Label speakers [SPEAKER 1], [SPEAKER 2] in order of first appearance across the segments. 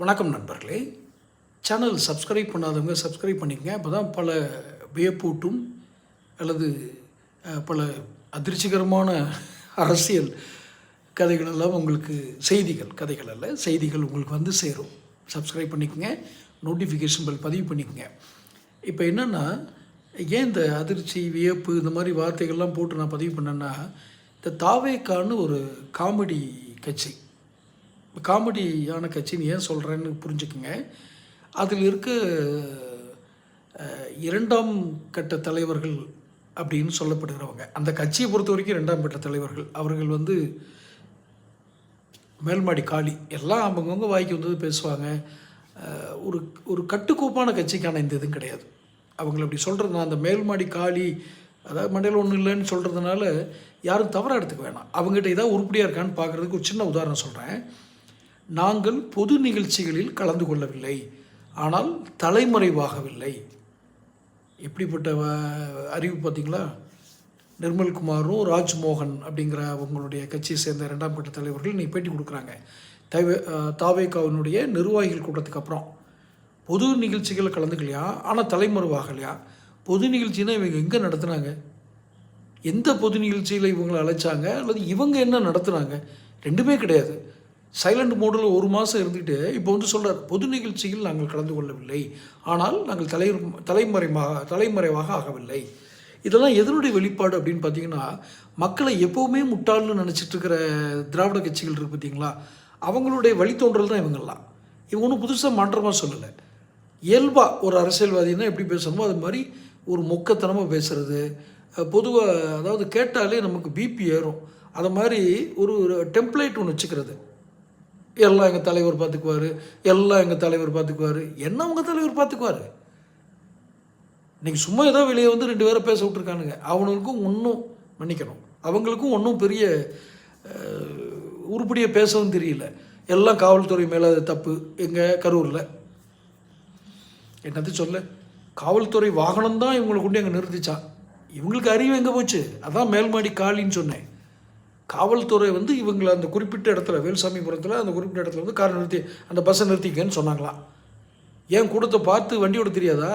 [SPEAKER 1] வணக்கம் நண்பர்களே. Channel subscribe பண்ணாதவங்க சப்ஸ்கிரைப் பண்ணிக்கங்க. அப்போ தான் பல வியப்பூட்டும் அல்லது பல அதிர்ச்சிகரமான அரசியல் கதைகள் எல்லாம் உங்களுக்கு செய்திகள் கதைகள் அல்ல செய்திகள் உங்களுக்கு வந்து சேரும். சப்ஸ்கிரைப் பண்ணிக்கங்க. நோட்டிஃபிகேஷன் பெல் பதிவு பண்ணிக்கங்க. இப்போ என்னென்னா ஏன் இந்த அதிர்ச்சி வியப்பு இந்த மாதிரி வார்த்தைகள்லாம் போட்டு நான் பதிவு பண்ணேன்னா இந்த தாவேக்கான்னு ஒரு காமெடி கட்சி காமெடியான கட்சின்னு ஏன் சொல்கிறேன்னு புரிஞ்சுக்குங்க. அதில் இருக்க இரண்டாம் கட்ட தலைவர்கள் அப்படின்னு சொல்லப்படுகிறவங்க. அந்த கட்சியை பொறுத்த வரைக்கும் இரண்டாம் கட்ட தலைவர்கள். அவர்கள் வந்து மேல்மாடி காளி. எல்லாம் அவங்கவுங்க வாய்க்கு வந்தது பேசுவாங்க. ஒரு ஒரு கட்டுக்கோப்பான கட்சிக்கான இந்த இதுவும் கிடையாது. அவங்கள அப்படி சொல்கிறது அந்த மேல்மாடி காளி அதாவது மண்டையில் ஒன்றும் இல்லைன்னு சொல்கிறதுனால யாரும் தவறாக எடுத்துக்க வேணாம். அவங்ககிட்ட ஏதாவது உருப்படியாக இருக்கான்னு பார்க்குறதுக்கு ஒரு சின்ன உதாரணம் சொல்கிறேன் நாங்கள் பொது நிகழ்ச்சிகளில் கலந்து கொள்ளவில்லை. ஆனால் தலைமறைவாகவில்லை. எப்படிப்பட்ட அறிவு பார்த்தீங்களா? நிர்மல்குமாரும் ராஜ்மோகன் அப்படிங்கிற அவங்களுடைய கட்சியை சேர்ந்த இரண்டாம் கட்ட தலைவர்கள் நீ பேட்டி கொடுக்குறாங்க. தைவே தாவேகாவினுடைய நிர்வாகிகள் கூட்டத்துக்கு அப்புறம். பொது நிகழ்ச்சிகளில் கலந்துக்கலையா? ஆனால் தலைமறைவாகலையா? பொது நிகழ்ச்சினா இவங்க எங்கே நடத்துனாங்க? எந்த பொது நிகழ்ச்சியில் இவங்களை அழைச்சாங்க? அல்லது இவங்க என்ன நடத்துனாங்க? ரெண்டுமே கிடையாது. சைலண்ட் மோடில் ஒரு மாதம் இருந்துட்டு இப்போ வந்து சொல்கிறார் பொது நிகழ்ச்சியில் நாங்கள் கலந்து கொள்ளவில்லை. ஆனால் நாங்கள் தலை தலைமறைமாக தலைமறைவாக ஆகவில்லை. இதெல்லாம் எதனுடைய வெளிப்பாடு அப்படின்னு பார்த்தீங்கன்னா மக்களை எப்போவுமே முட்டாள்னு நினச்சிட்டு இருக்கிற திராவிட கட்சிகள் இருக்குது பார்த்தீங்களா? அவங்களுடைய வழித்தோன்றல் தான் இவங்கெல்லாம். இவங்க ஒன்றும் புதுசாக மாற்றமாக சொல்லலை. இயல்பாக ஒரு அரசியல்வாதினா எப்படி பேசணுமோ அது மாதிரி ஒரு மொக்கத்தனமாக பேசுகிறது பொதுவாக அதாவது கேட்டாலே நமக்கு பிபி ஏறும். அதை மாதிரி ஒரு டெம்ப்ளேட் ஒன்று வச்சுக்கிறது. எல்லாம் எங்கள் தலைவர் பார்த்துக்குவார் எல்லாம் எங்கள் தலைவர் பார்த்துக்குவார் என்ன உங்கள் தலைவர் பார்த்துக்குவார் இன்றைக்கி சும்மா ஏதோ வெளியே வந்து ரெண்டு பேரை பேச விட்ருக்கானுங்க அவனுக்கும் ஒன்றும் மன்னிக்கணும். அவங்களுக்கும் ஒன்றும் பெரிய உருப்படியாக பேசவும் தெரியல. எல்லாம் காவல்துறை மேலே தப்பு எங்கள் கரூரில். என்னது சொல்ல? காவல்துறை வாகனம் தான் இவங்களை கொண்டு அங்கே நிறுத்திச்சான். இவங்களுக்கு அறிவு எங்கே போச்சு? அதான் மேல்மாடி காலின்னு சொன்னேன். காவல்துறை வந்து இவங்களை அந்த குறிப்பிட்ட இடத்துல வேல்சாமிபுரத்தில் அந்த குறிப்பிட்ட இடத்துல வந்து கார் நிறுத்தி அந்த பஸ்ஸை நிறுத்திக்கன்னு சொன்னாங்களாம் ஏன் கொடுத்த பார்த்து வண்டி விட தெரியாதா?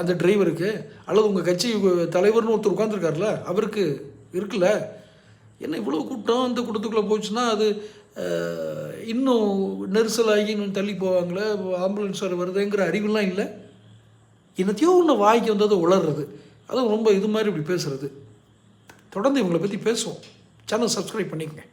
[SPEAKER 1] அந்த டிரைவருக்கு? அல்லது உங்கள் கட்சி தலைவர்னு ஒருத்தர் உட்காந்துருக்கார்ல அவருக்கு இருக்குல்ல? என்ன இவ்வளோ கூட்டம் அந்த கூட்டத்துக்குள்ளே போச்சுன்னா அது இன்னும் நெரிசலாகி இன்னும் தள்ளி போவாங்களே ஆம்புலன்ஸ் வர வருதுங்கிற அறிவுலாம் இல்லை. என்னத்தையோ ஒன்று வாய்க்கு வந்தது உளர்றது. அதுவும் ரொம்ப இது மாதிரி இப்படி பேசுகிறது தொடர்ந்து இவங்களை பற்றி பேசுவோம். சேனல் சப்ஸ்கிரைப் பண்ணிக்கங்க.